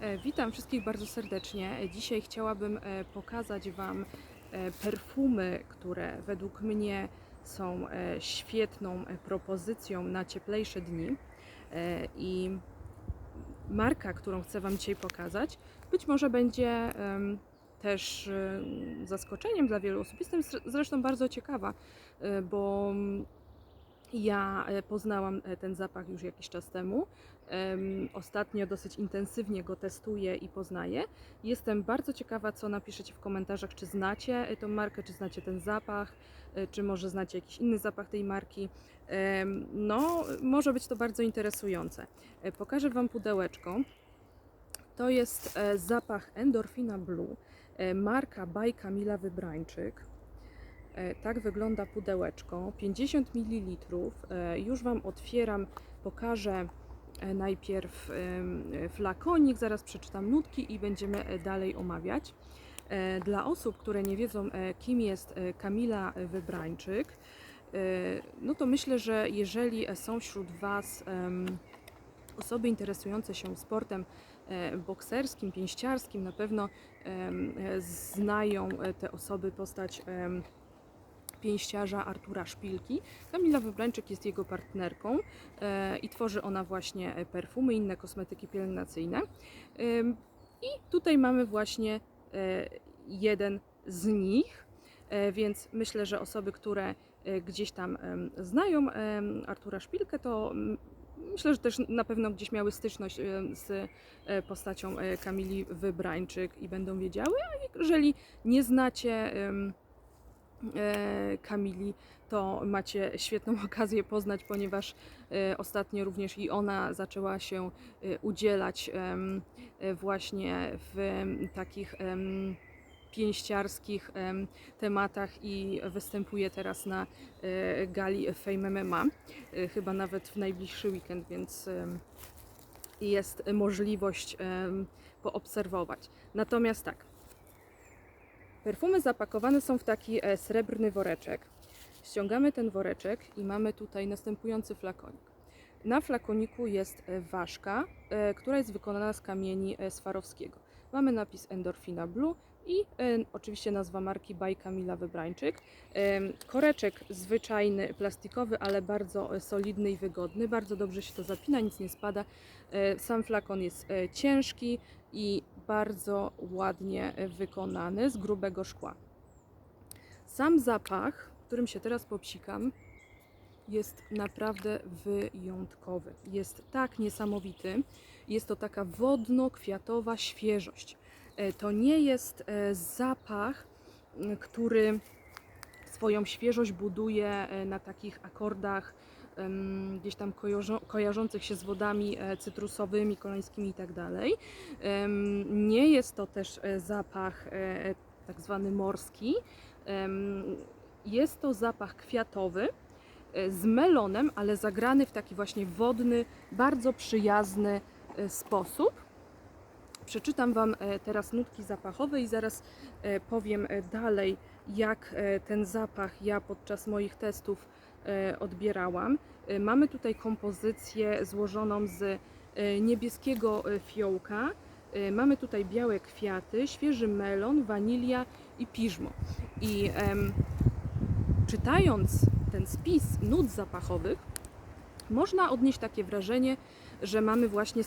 E, Witam wszystkich bardzo serdecznie. Dzisiaj chciałabym e, pokazać Wam e, perfumy, które według mnie są świetną propozycją na cieplejsze dni. I marka, którą chcę Wam dzisiaj pokazać, być może będzie też em, zaskoczeniem dla wielu osób. Jestem zre- zresztą bardzo ciekawa, bo ja poznałam ten zapach już jakiś czas temu. Ostatnio dosyć intensywnie go testuję i poznaję. Jestem bardzo ciekawa, co napiszecie w komentarzach, czy znacie e, tą markę, czy znacie ten zapach, e, czy może znacie jakiś inny zapach tej marki. No, może być to bardzo interesujące. E, Pokażę Wam pudełeczko. To jest zapach Endorfina Blue, marka by Kamila Wybrańczyk. Tak wygląda pudełeczko, 50 ml. Już Wam otwieram, pokażę najpierw e, flakonik, zaraz przeczytam nutki i będziemy e, dalej omawiać. E, Dla osób, które nie wiedzą, kim jest Kamila Wybrańczyk, no to myślę, że jeżeli są wśród Was osoby interesujące się sportem bokserskim, pięściarskim, na pewno znają te osoby postać pięściarza Artura Szpilki. Kamila Wybrańczyk jest jego partnerką e, i tworzy ona właśnie e, perfumy, inne kosmetyki pielęgnacyjne. I tutaj mamy właśnie e, jeden z nich, więc myślę, że osoby, które gdzieś tam znają Artura Szpilkę, to myślę, że też na pewno gdzieś miały styczność z postacią Kamili Wybrańczyk i będą wiedziały, a jeżeli nie znacie Kamili, to macie świetną okazję poznać, ponieważ e, ostatnio również i ona zaczęła się e, udzielać e, właśnie w takich pięściarskich em, tematach i występuje teraz na e, gali Fame MMA, e, chyba nawet w najbliższy weekend, więc jest możliwość poobserwować. Natomiast tak, Perfumy zapakowane są w taki e, srebrny woreczek. Ściągamy ten woreczek i mamy tutaj następujący flakonik. Na flakoniku jest e, ważka, e, która jest wykonana z kamieni Swarowskiego. Mamy napis Endorfina Blue i oczywiście nazwa marki by Kamila Wybrańczyk. Koreczek zwyczajny, plastikowy, ale bardzo solidny i wygodny. Bardzo dobrze się to zapina, nic nie spada. Sam flakon jest ciężki i bardzo ładnie e, wykonany z grubego szkła. Sam zapach, którym się teraz popsikam, jest naprawdę wyjątkowy. Jest tak niesamowity. Jest to taka wodno-kwiatowa świeżość. E, To nie jest e, zapach, który swoją świeżość buduje na takich akordach gdzieś tam kojarzą, kojarzących się z wodami e, cytrusowymi, kolońskimi i tak Nie jest to też e, zapach e, tak zwany morski. Jest to zapach kwiatowy z melonem, ale zagrany w taki właśnie wodny, bardzo przyjazny sposób. Przeczytam Wam teraz nutki zapachowe i zaraz powiem dalej, jak ten zapach ja podczas moich testów odbierałam. E, Mamy tutaj kompozycję złożoną z e, niebieskiego e, fiołka. E, Mamy tutaj białe kwiaty, świeży melon, wanilia i piżmo. I em, czytając ten spis nut zapachowych, można odnieść takie wrażenie, że mamy właśnie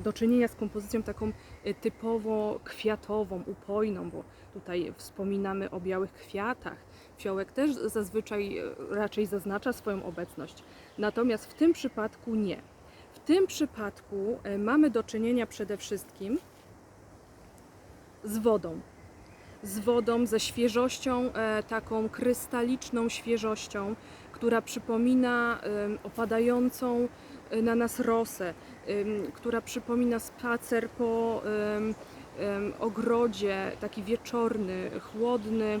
do czynienia z kompozycją taką e, typowo kwiatową, upojną, bo tutaj wspominamy o białych kwiatach. Fiołek też zazwyczaj e, raczej zaznacza swoją obecność. Natomiast w tym przypadku nie. W tym przypadku e, mamy do czynienia przede wszystkim z wodą. Z wodą, ze świeżością, e, taką krystaliczną świeżością, która przypomina opadającą e, na nas rosę, która przypomina spacer po ogrodzie, taki wieczorny, chłodny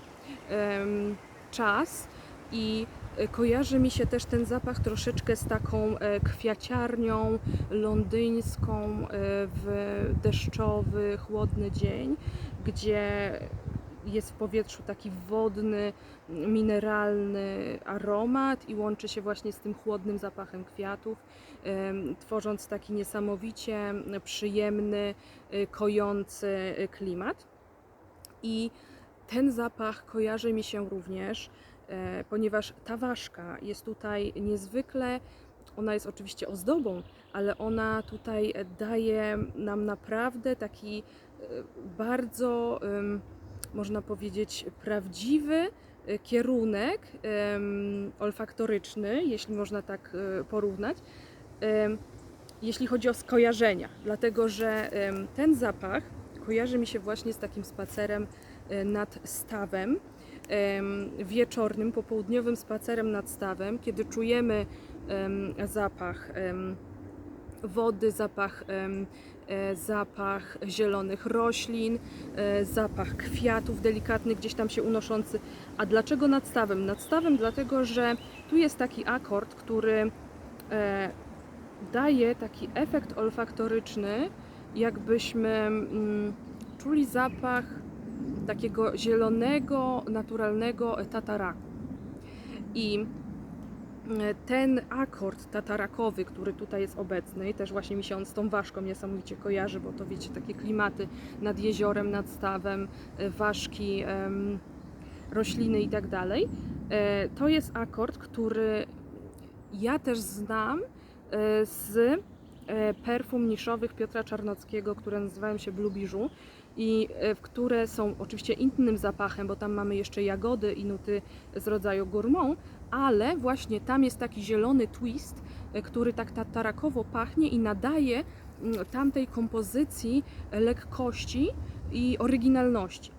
czas. I e, kojarzy mi się też ten zapach troszeczkę z taką kwiaciarnią londyńską w deszczowy, chłodny dzień, gdzie jest w powietrzu taki wodny, mineralny aromat i łączy się właśnie z tym chłodnym zapachem kwiatów, tworząc taki niesamowicie przyjemny, y, kojący y, klimat. I ten zapach kojarzy mi się również, e, ponieważ ta ważka jest tutaj niezwykle, ona jest oczywiście ozdobą, ale ona tutaj daje nam naprawdę taki e, bardzo, można powiedzieć, prawdziwy e, kierunek olfaktoryczny, jeśli można tak e, porównać, jeśli chodzi o skojarzenia, dlatego że ten zapach kojarzy mi się właśnie z takim spacerem e, nad stawem, em, wieczornym, popołudniowym spacerem nad stawem, kiedy czujemy em, zapach wody, zapach, zapach zielonych roślin, e, zapach kwiatów delikatnych gdzieś tam się unoszący. A dlaczego nad stawem? Nad stawem dlatego, że tu jest taki akord, który e, daje taki efekt olfaktoryczny, jakbyśmy mm, czuli zapach takiego zielonego, naturalnego tataraku. I e, ten akord tatarakowy, który tutaj jest obecny, i też właśnie mi się on z tą ważką niesamowicie kojarzy, bo to wiecie, takie klimaty nad jeziorem, nad stawem, e, ważki, rośliny i tak dalej. E, To jest akord, który ja też znam e, z e, perfum niszowych Piotra Czarnockiego, które nazywają się Blue Bijou i e, które są oczywiście innym zapachem, bo tam mamy jeszcze jagody i nuty z rodzaju gourmand, ale właśnie tam jest taki zielony twist, e, który tak tatarakowo pachnie i nadaje mm, tamtej kompozycji lekkości i oryginalności.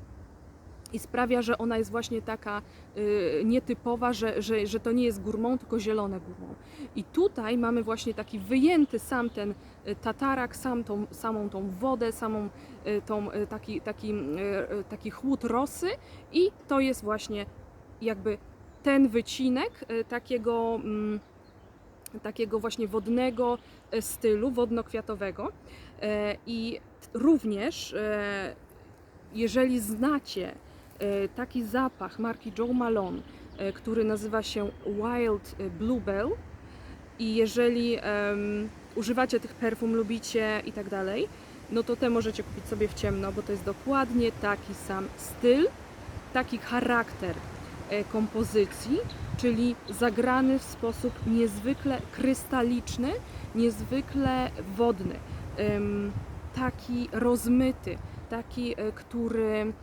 I sprawia, że ona jest właśnie taka y, nietypowa, że, że, że to nie jest gourmand, tylko zielone gourmand. I tutaj mamy właśnie taki wyjęty sam ten tatarak, sam tą, samą tą wodę, samą tą, taki, taki, taki chłód rosy i to jest właśnie jakby ten wycinek y, takiego, mm, takiego właśnie wodnego y, stylu, wodno-kwiatowego. E, I również, e, jeżeli znacie e, taki zapach marki Joe Malone, e, który nazywa się Wild Bluebell i jeżeli em, używacie tych perfum, lubicie i tak dalej, no to te możecie kupić sobie w ciemno, bo to jest dokładnie taki sam styl, taki charakter e, kompozycji, czyli zagrany w sposób niezwykle krystaliczny, niezwykle wodny, taki rozmyty, taki, e, który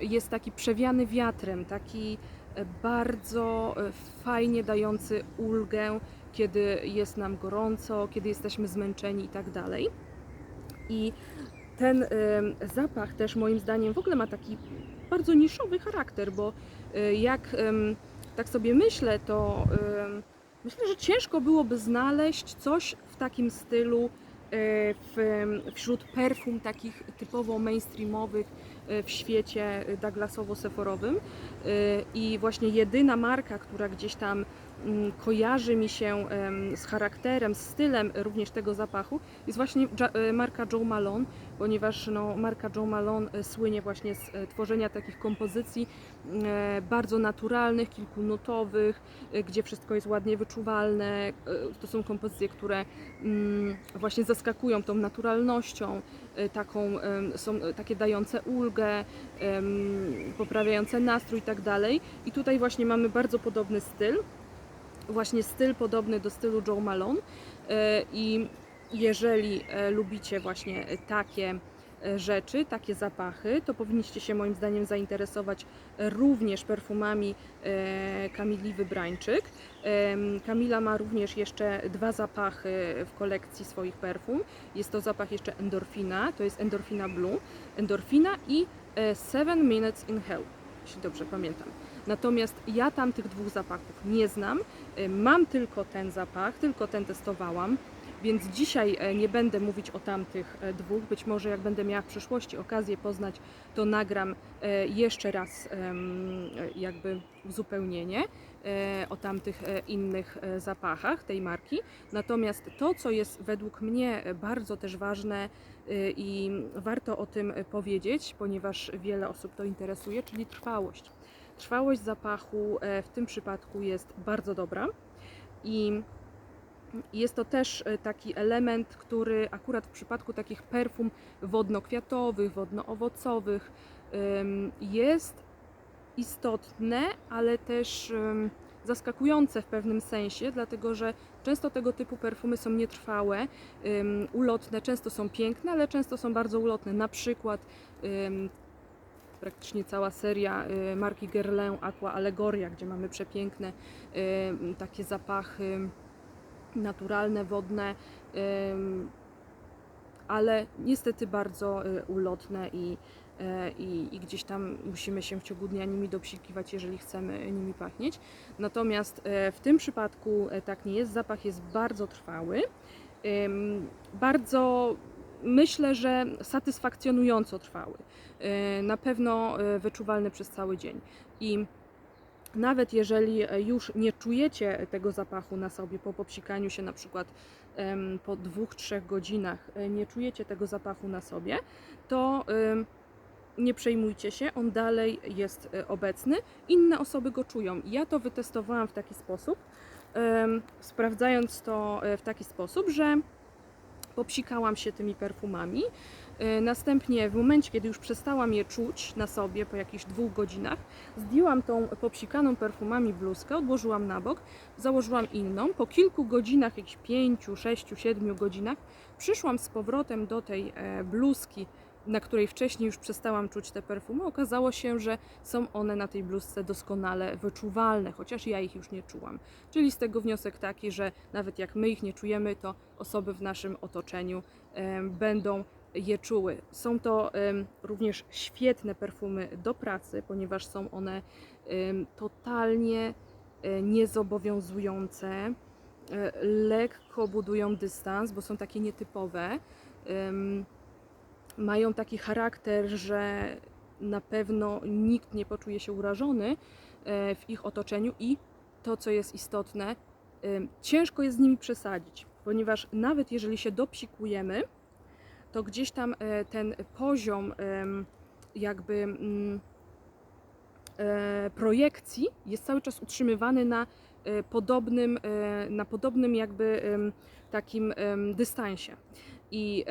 jest taki przewiany wiatrem, taki e, bardzo e, fajnie dający ulgę, kiedy jest nam gorąco, kiedy jesteśmy zmęczeni i tak dalej. I ten zapach też moim zdaniem w ogóle ma taki bardzo niszowy charakter, bo e, jak em, tak sobie myślę, to myślę, że ciężko byłoby znaleźć coś w takim stylu e, w, wśród perfum takich typowo mainstreamowych e, w świecie Douglasowo-seforowym. I właśnie jedyna marka, która gdzieś tam mm, kojarzy mi się z charakterem, z stylem również tego zapachu, jest właśnie marka Joe Malone, ponieważ no, marka Joe Malone e, słynie właśnie z e, tworzenia takich kompozycji e, bardzo naturalnych, kilkunutowych, gdzie wszystko jest ładnie wyczuwalne. To są kompozycje, które mm, właśnie zaskakują tą naturalnością, taką, są takie dające ulgę, poprawiające nastrój i tak dalej. I tutaj właśnie mamy bardzo podobny styl, właśnie styl podobny do stylu Joe Malone. I jeżeli e, lubicie właśnie takie e, rzeczy, takie zapachy, to powinniście się moim zdaniem zainteresować również perfumami e, Kamili Wybrańczyk. Kamila ma również jeszcze dwa zapachy w kolekcji swoich perfum. Jest to zapach jeszcze endorfina, to jest endorfina blue, endorfina i e, Seven Minutes in Hell, jeśli dobrze pamiętam. Natomiast ja tam tych dwóch zapachów nie znam. E, Mam tylko ten zapach, tylko ten testowałam. Więc dzisiaj e, nie będę mówić o tamtych e, dwóch. Być może jak będę miała w przyszłości okazję poznać, to nagram e, jeszcze raz jakby uzupełnienie o tamtych innych zapachach tej marki. Natomiast to, co jest według mnie bardzo też ważne i warto o tym powiedzieć, ponieważ wiele osób to interesuje, czyli trwałość. Trwałość zapachu w tym przypadku jest bardzo dobra i jest to też e, taki element, który akurat w przypadku takich perfum wodno-kwiatowych, wodno-owocowych jest istotne, ale też zaskakujące w pewnym sensie, dlatego że często tego typu perfumy są nietrwałe, ulotne, często są piękne, ale często są bardzo ulotne. Na przykład praktycznie cała seria y, marki Guerlain Aqua Allegoria, gdzie mamy przepiękne takie zapachy naturalne, wodne, ale niestety bardzo y, ulotne i, e, i, i gdzieś tam musimy się w ciągu dnia nimi dopsikiwać, jeżeli chcemy nimi pachnieć. Natomiast e, w tym przypadku e, tak nie jest. Zapach jest bardzo trwały, bardzo myślę, że satysfakcjonująco trwały. E, Na pewno e, wyczuwalny przez cały dzień. I nawet jeżeli e, już nie czujecie tego zapachu na sobie po popsikaniu się na przykład po dwóch, trzech godzinach, e, nie czujecie tego zapachu na sobie, to nie przejmujcie się, on dalej jest e, obecny. Inne osoby go czują. Ja to wytestowałam w taki sposób, sprawdzając to w taki sposób, że popsikałam się tymi perfumami. E, Następnie w momencie, kiedy już przestałam je czuć na sobie po jakichś dwóch godzinach, zdjęłam tą popsikaną perfumami bluzkę, odłożyłam na bok, założyłam inną. Po kilku godzinach, jakichś pięciu, sześciu, siedmiu godzinach, przyszłam z powrotem do tej e, bluzki, na której wcześniej już przestałam czuć te perfumy. Okazało się, że są one na tej bluzce doskonale wyczuwalne, chociaż ja ich już nie czułam. Czyli z tego wniosek taki, że nawet jak my ich nie czujemy, to osoby w naszym otoczeniu będą je czuły. Są to również świetne perfumy do pracy, ponieważ są one totalnie e, niezobowiązujące, e, lekko budują dystans, bo są takie nietypowe. Mają taki charakter, że na pewno nikt nie poczuje się urażony e, w ich otoczeniu i to, co jest istotne, ciężko jest z nimi przesadzić, ponieważ nawet jeżeli się dopsikujemy, to gdzieś tam e, ten poziom jakby mm, e, projekcji jest cały czas utrzymywany na e, podobnym, na podobnym jakby takim dystansie. I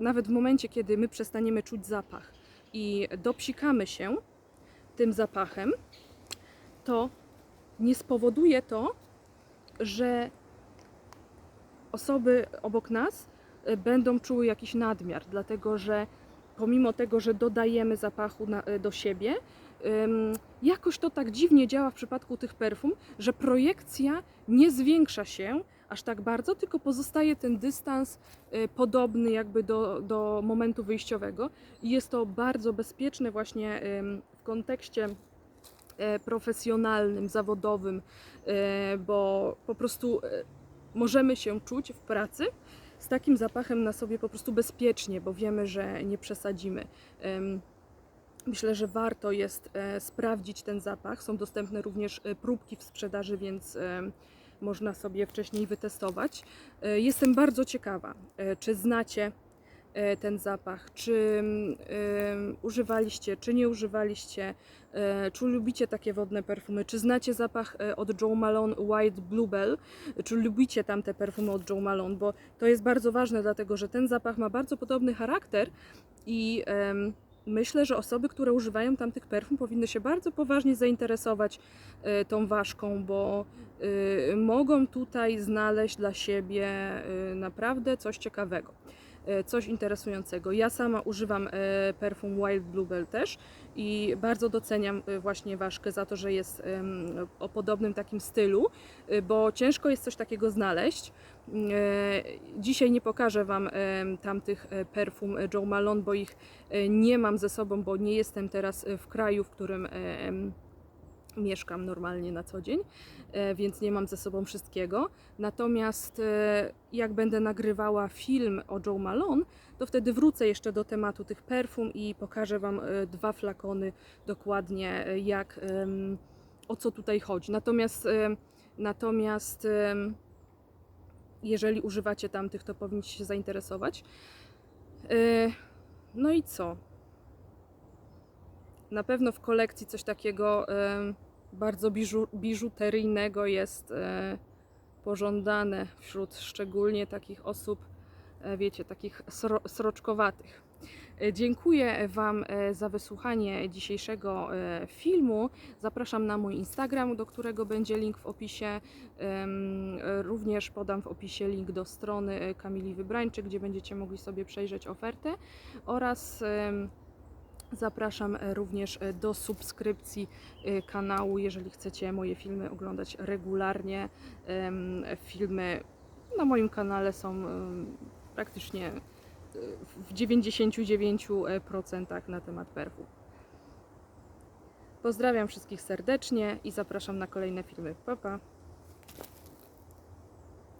nawet w momencie, kiedy my przestaniemy czuć zapach i dopsikamy się tym zapachem, to nie spowoduje to, że osoby obok nas będą czuły jakiś nadmiar, dlatego że pomimo tego, że dodajemy zapachu na, e, do siebie, jakoś to tak dziwnie działa w przypadku tych perfum, że projekcja nie zwiększa się aż tak bardzo, tylko pozostaje ten dystans y, podobny jakby do, do momentu wyjściowego. I jest to bardzo bezpieczne właśnie w kontekście e, profesjonalnym, zawodowym, e, bo po prostu e, możemy się czuć w pracy z takim zapachem na sobie po prostu bezpiecznie, bo wiemy, że nie przesadzimy. Myślę, że warto jest e, sprawdzić ten zapach. Są dostępne również e, próbki w sprzedaży, więc e, można sobie wcześniej wytestować. Jestem bardzo ciekawa, czy znacie ten zapach, czy mm, em, używaliście, czy nie używaliście, e, czy lubicie takie wodne perfumy, czy znacie zapach e, od Joe Malone White Bluebell, czy lubicie tamte perfumy od Joe Malone, bo to jest bardzo ważne, dlatego że ten zapach ma bardzo podobny charakter i myślę, że osoby, które używają tamtych perfum powinny się bardzo poważnie zainteresować e, tą ważką, bo e, mogą tutaj znaleźć dla siebie e, naprawdę coś ciekawego, e, coś interesującego. Ja sama używam e, perfum Wild Bluebell też i bardzo doceniam e, właśnie ważkę za to, że jest o podobnym takim stylu, e, bo ciężko jest coś takiego znaleźć. E, Dzisiaj nie pokażę Wam tamtych e, perfum e, Joe Malone, bo ich e, nie mam ze sobą, bo nie jestem teraz e, w kraju, w którym e, mieszkam normalnie na co dzień, e, więc nie mam ze sobą wszystkiego. Natomiast e, jak będę nagrywała film o Joe Malone, to wtedy wrócę jeszcze do tematu tych perfum i pokażę Wam e, dwa flakony dokładnie, jak, o co tutaj chodzi. Natomiast, natomiast jeżeli używacie tamtych, to powinniście się zainteresować. No i co? Na pewno w kolekcji coś takiego bardzo biżu, biżuteryjnego jest e, pożądane wśród szczególnie takich osób, e, wiecie, takich sro, sroczkowatych. E, Dziękuję Wam za wysłuchanie dzisiejszego filmu. Zapraszam na mój Instagram, do którego będzie link w opisie. Również podam w opisie link do strony Kamili Wybrańczyk, gdzie będziecie mogli sobie przejrzeć ofertę oraz zapraszam e, również e, do subskrypcji e, kanału, jeżeli chcecie moje filmy oglądać regularnie. Filmy na moim kanale są praktycznie w 99% na temat perfum. Pozdrawiam wszystkich serdecznie i zapraszam na kolejne filmy. Pa, pa.